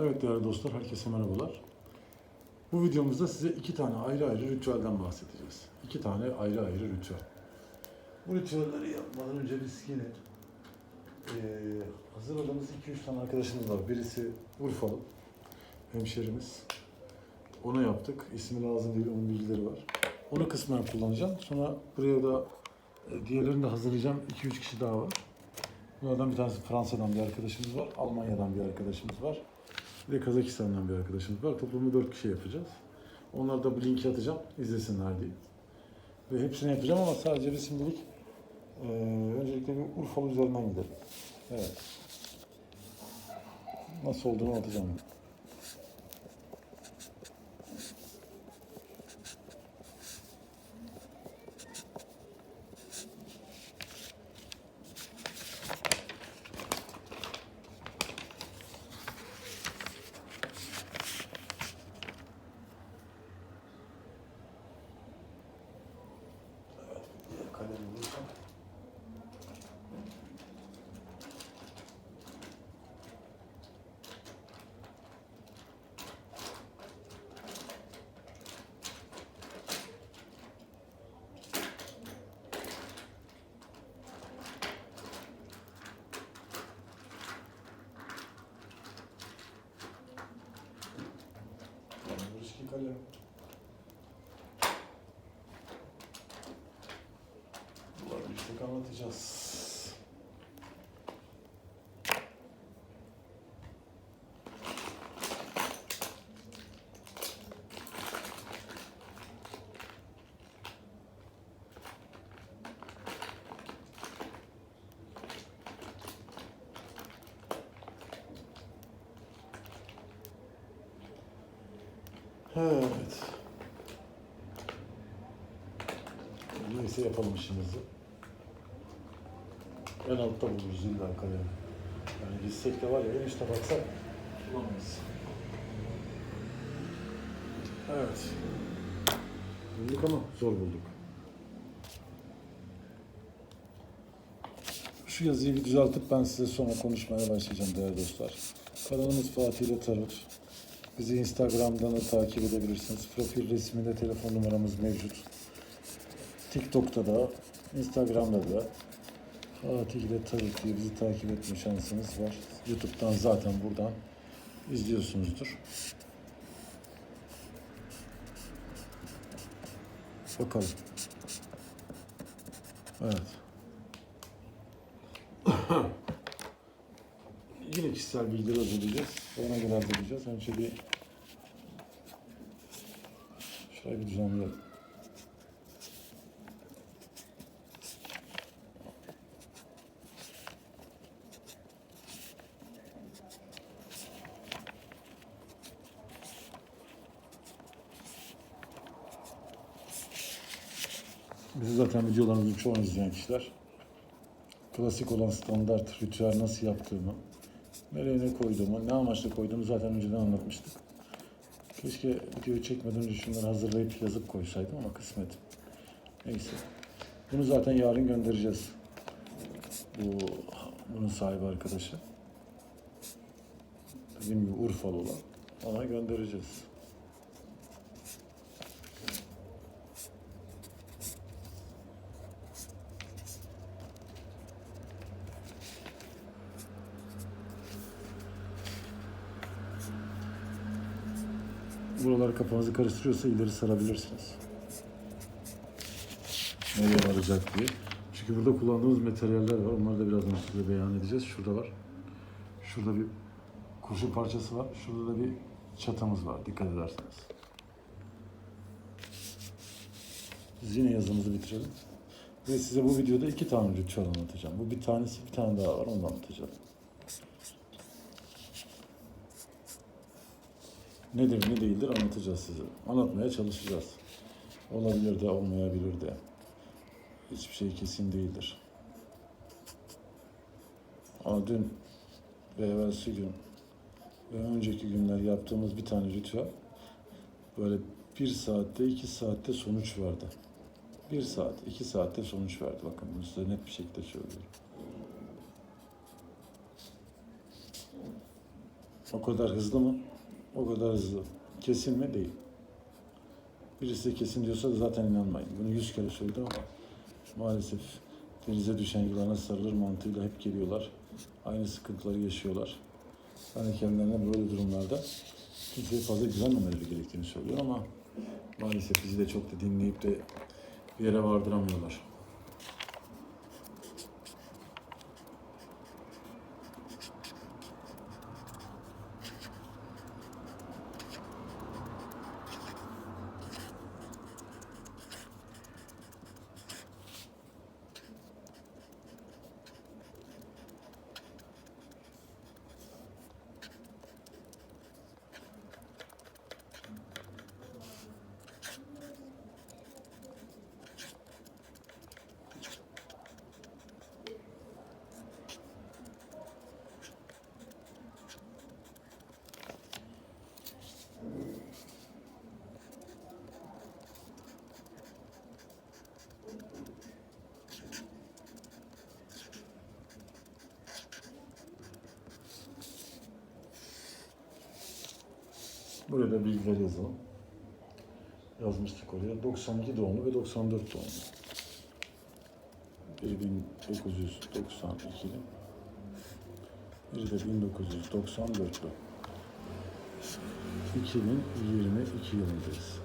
Evet değerli dostlar, herkese merhabalar. Bu videomuzda size iki tane ayrı ayrı ritüelden bahsedeceğiz. İki tane ayrı ayrı ritüel. Bu ritüelleri yapmadan önce biz yine eee hazırladığımız 2-3 tane arkadaşımız var. Birisi Urfalı, hemşerimiz. Onu yaptık. İsmi lazım değil, onun bilgileri var. Onu kısmen kullanacağım. Sonra buraya da e, diğerlerini de hazırlayacağım. 2-3 kişi daha var. Bunlardan bir tanesi Fransa'dan bir arkadaşımız var. Almanya'dan bir arkadaşımız var. Bir de Kazakistan'dan bir arkadaşımız var. Toplamda 4 kişi yapacağız. Onlara da bu linki atacağım. izlesinler diye. Ve hepsini yapacağım ama sadece biz şimdilik eee öncelikle bir Urfalı üzerinden gidelim. Evet. Nasıl olduğunu atacağım. Kalemi bulursam. Kalem. Bunları bir tek anlatacağız. Evet. Neyse yapalım işimizi. En altta buluruz illa kalemi. Yani gitsek de var ya en üstte baksak bulamayız. Evet. Bulduk ama zor bulduk. Şu yazıyı bir düzeltip ben size sonra konuşmaya başlayacağım değerli dostlar. Kanalımız Fatih ile Tarot. Bizi Instagram'dan da takip edebilirsiniz. Profil resminde telefon numaramız mevcut. TikTok'ta da, Instagram'da da Fatih ile Tarık diye bizi takip etme şansınız var. YouTube'dan zaten buradan izliyorsunuzdur. Bakalım. Evet. Yine kişisel bilgileri hazırlayacağız. Ona göre hazırlayacağız. Önce bir şöyle bir düzenleyelim. Bizi zaten videolarımızın çoğunu izleyen kişiler klasik olan standart ritüel nasıl yaptığımı, nereye ne koyduğumu, ne amaçla koyduğumu zaten önceden anlatmıştık. Keşke videoyu çekmeden önce şunları hazırlayıp yazıp koysaydım ama kısmet. Neyse. Bunu zaten yarın göndereceğiz. Bu bunun sahibi arkadaşı. Dediğim gibi Urfalı olan. Ona göndereceğiz. Buralar kafanızı karıştırıyorsa ileri sarabilirsiniz. Nereye varacak diye. Çünkü burada kullandığımız materyaller var. Onları da birazdan size beyan edeceğiz. Şurada var. Şurada bir kurşun parçası var. Şurada da bir çatamız var. Dikkat ederseniz. Biz yine yazımızı bitirelim. Ve size bu videoda iki tane ritüel anlatacağım. Bu bir tanesi, bir tane daha var. Onu anlatacağım. Nedir ne değildir anlatacağız size. Anlatmaya çalışacağız. Olabilir de olmayabilir de. Hiçbir şey kesin değildir. Ama dün ve evvelsi gün ve önceki günler yaptığımız bir tane ritüel böyle bir saatte iki saatte sonuç verdi. Bir saat, iki saatte sonuç verdi. Bakın bunu size net bir şekilde söylüyorum. O kadar hızlı mı? O kadar hızlı. Kesin mi? Değil. Birisi kesin diyorsa da zaten inanmayın. Bunu yüz kere söyledim ama maalesef denize düşen yılana sarılır mantığıyla hep geliyorlar. Aynı sıkıntıları yaşıyorlar. Ben de kendilerine böyle durumlarda kimseye fazla güvenmemeleri gerektiğini söylüyor ama maalesef bizi de çok da dinleyip de bir yere vardıramıyorlar. Buraya da bilgileri yazalım. Yazmıştık oraya. 92 doğumlu ve 94 doğumlu. Biri 1992'li. Biri de 1994'lü. 2022 yılındayız.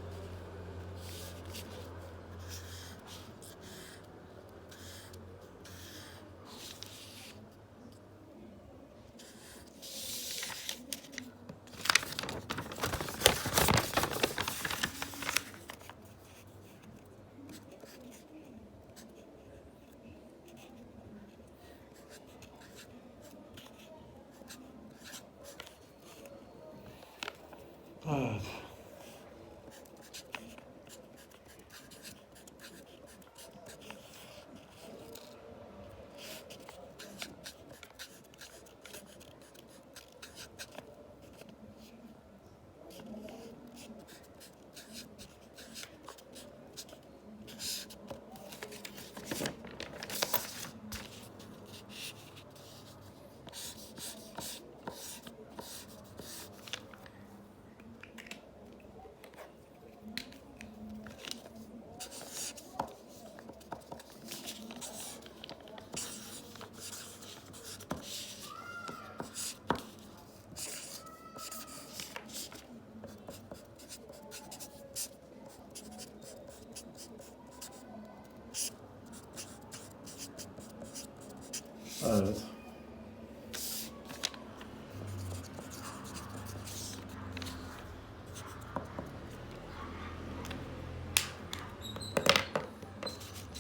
Evet.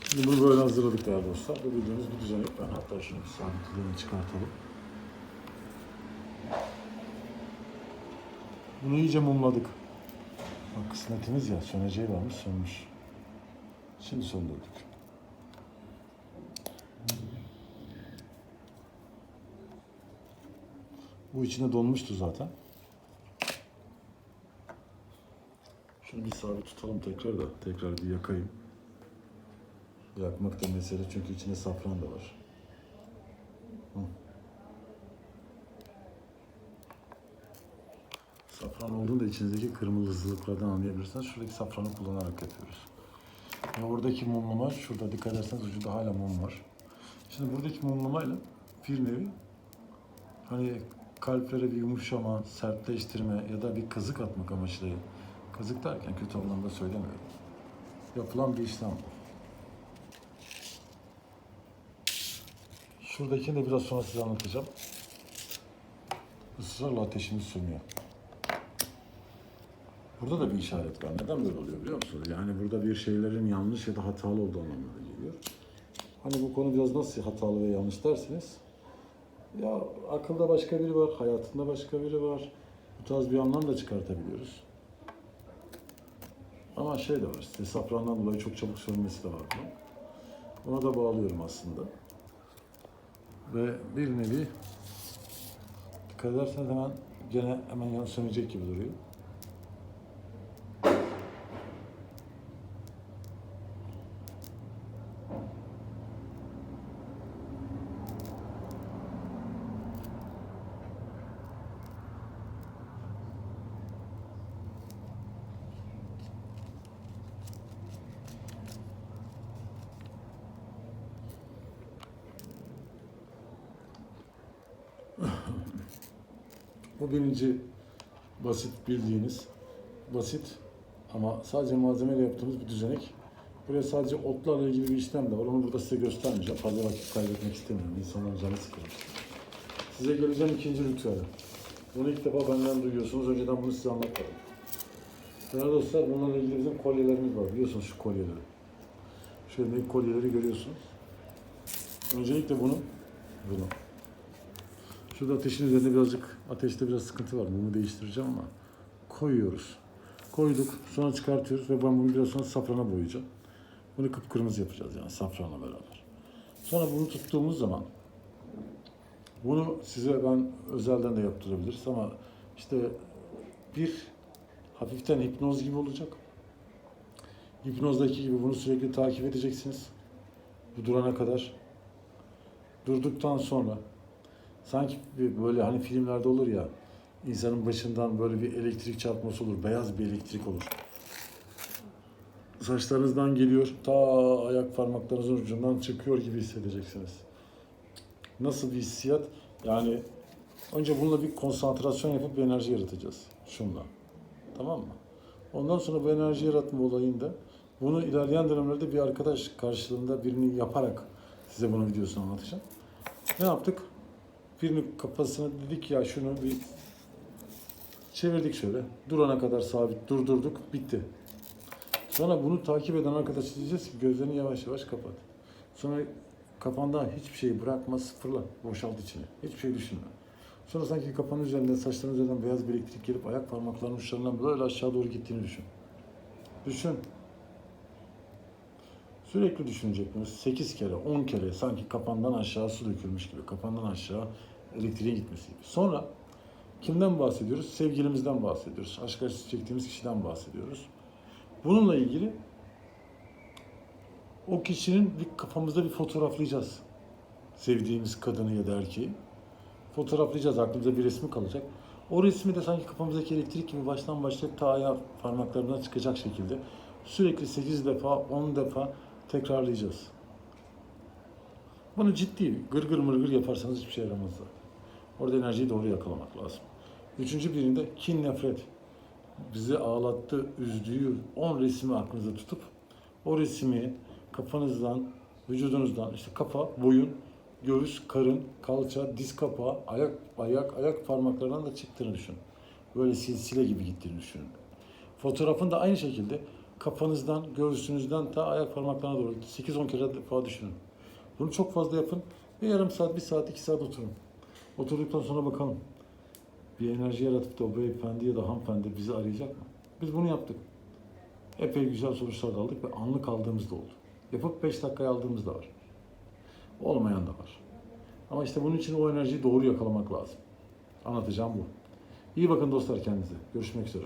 Şimdi bunu böyle hazırladık değerli dostlar. Bu bildiğimiz bir düzenek. Ben hatta şunu bir sabitliğini çıkartalım. Bunu iyice mumladık. Bak kısmetimiz ya söneceği varmış sönmüş. Şimdi söndürdük. Bu içine donmuştu zaten. Şunu bir sabit tutalım tekrar da tekrar bir yakayım. Yakmak da mesele çünkü içinde safran da var. Hı. Safran olduğunda içinizdeki kırmızılıklardan anlayabilirsiniz. Şuradaki safranı kullanarak yapıyoruz. Ve oradaki mumlama, şurada dikkat ederseniz ucunda hala mum var. Şimdi buradaki mumlamayla bir nevi hani kalplere bir yumuşama, sertleştirme ya da bir kazık atmak amaçlı. Kazık derken kötü anlamda söylemiyorum. Yapılan bir işlem bu. Şuradakini de biraz sonra size anlatacağım. Israrla ateşimiz sönüyor. Burada da bir işaret var. Neden böyle oluyor biliyor musunuz? Yani burada bir şeylerin yanlış ya da hatalı olduğu anlamına geliyor. Hani bu konu biraz nasıl hatalı ve yanlış dersiniz? Ya akılda başka biri var, hayatında başka biri var. Bu tarz bir anlam da çıkartabiliyoruz. Ama şey de var, işte safrandan dolayı çok çabuk sönmesi de var bunun. Ona da bağlıyorum aslında. Ve bir nevi dikkat ederseniz hemen gene hemen yan sönecek gibi duruyor. Bu birinci basit bildiğiniz basit ama sadece malzemeyle yaptığımız bir düzenek. Buraya sadece otlarla ilgili bir işlem de var. Onu burada size göstermeyeceğim. Fazla vakit kaybetmek istemiyorum. İnsanların canı sıkılır. Size geleceğim ikinci ritüele. Bunu ilk defa benden duyuyorsunuz. Önceden bunu size anlatmadım. Değerli dostlar bunlarla ilgili bizim kolyelerimiz var. Biliyorsunuz şu kolyeleri. Şöyle kolyeleri görüyorsunuz. Öncelikle bunu, bunu. Şurada ateşin üzerinde birazcık, ateşte biraz sıkıntı var. Mumu değiştireceğim ama koyuyoruz. Koyduk, sonra çıkartıyoruz ve ben bunu biraz sonra safrana boyayacağım. Bunu kıpkırmızı yapacağız yani safranla beraber. Sonra bunu tuttuğumuz zaman bunu size ben özelden de yaptırabiliriz ama işte bir hafiften hipnoz gibi olacak. Hipnozdaki gibi bunu sürekli takip edeceksiniz. Bu durana kadar. Durduktan sonra sanki böyle hani filmlerde olur ya insanın başından böyle bir elektrik çarpması olur. Beyaz bir elektrik olur. Saçlarınızdan geliyor. Ta ayak parmaklarınızın ucundan çıkıyor gibi hissedeceksiniz. Nasıl bir hissiyat? Yani önce bununla bir konsantrasyon yapıp bir enerji yaratacağız. Şunla. Tamam mı? Ondan sonra bu enerji yaratma olayında bunu ilerleyen dönemlerde bir arkadaş karşılığında birini yaparak size bunun videosunu anlatacağım. Ne yaptık? Birinin kafasına dedik ya şunu bir çevirdik şöyle. Durana kadar sabit durdurduk. Bitti. Sonra bunu takip eden arkadaş diyeceğiz ki gözlerini yavaş yavaş kapat. Sonra kafanda hiçbir şey bırakma, sıfırla, boşalt içine. Hiçbir şey düşünme. Sonra sanki kafanın üzerinden, saçların üzerinden beyaz bir elektrik gelip ayak parmaklarının uçlarından böyle aşağı doğru gittiğini düşün. Düşün. Sürekli düşünecek bunu. 8 kere, 10 kere sanki kafandan aşağı su dökülmüş gibi. Kafandan aşağı elektriğin gitmesi gibi. Sonra kimden bahsediyoruz? Sevgilimizden bahsediyoruz. Aşk acısı çektiğimiz kişiden bahsediyoruz. Bununla ilgili o kişinin bir kafamızda bir fotoğraflayacağız. Sevdiğimiz kadını ya da erkeği. Fotoğraflayacağız. Aklımıza bir resmi kalacak. O resmi de sanki kafamızdaki elektrik gibi baştan başlayıp ta ayağı parmaklarından çıkacak şekilde sürekli 8 defa, 10 defa tekrarlayacağız. Bunu ciddi, gırgır mırgır yaparsanız hiçbir şey yaramaz. Orada enerjiyi doğru yakalamak lazım. Üçüncü birinde kin, nefret. Bizi ağlattı, üzdüğü 10 resmi aklınızda tutup o resmi kafanızdan, vücudunuzdan, işte kafa, boyun, göğüs, karın, kalça, diz kapağı, ayak, ayak, ayak parmaklarından da çıktığını düşünün. Böyle silsile gibi gittiğini düşünün. Fotoğrafın da aynı şekilde kafanızdan, göğsünüzden ta ayak parmaklarına doğru 8-10 kere defa düşünün. Bunu çok fazla yapın. Bir yarım saat, bir saat, iki saat oturun. Oturduktan sonra bakalım. Bir enerji yaratıp da o beyefendi ya da hanımefendi bizi arayacak mı? Biz bunu yaptık. Epey güzel sonuçlar da aldık ve anlık aldığımız da oldu. Yapıp 5 dakikaya aldığımız da var. Olmayan da var. Ama işte bunun için o enerjiyi doğru yakalamak lazım. Anlatacağım bu. İyi bakın dostlar kendinize. Görüşmek üzere.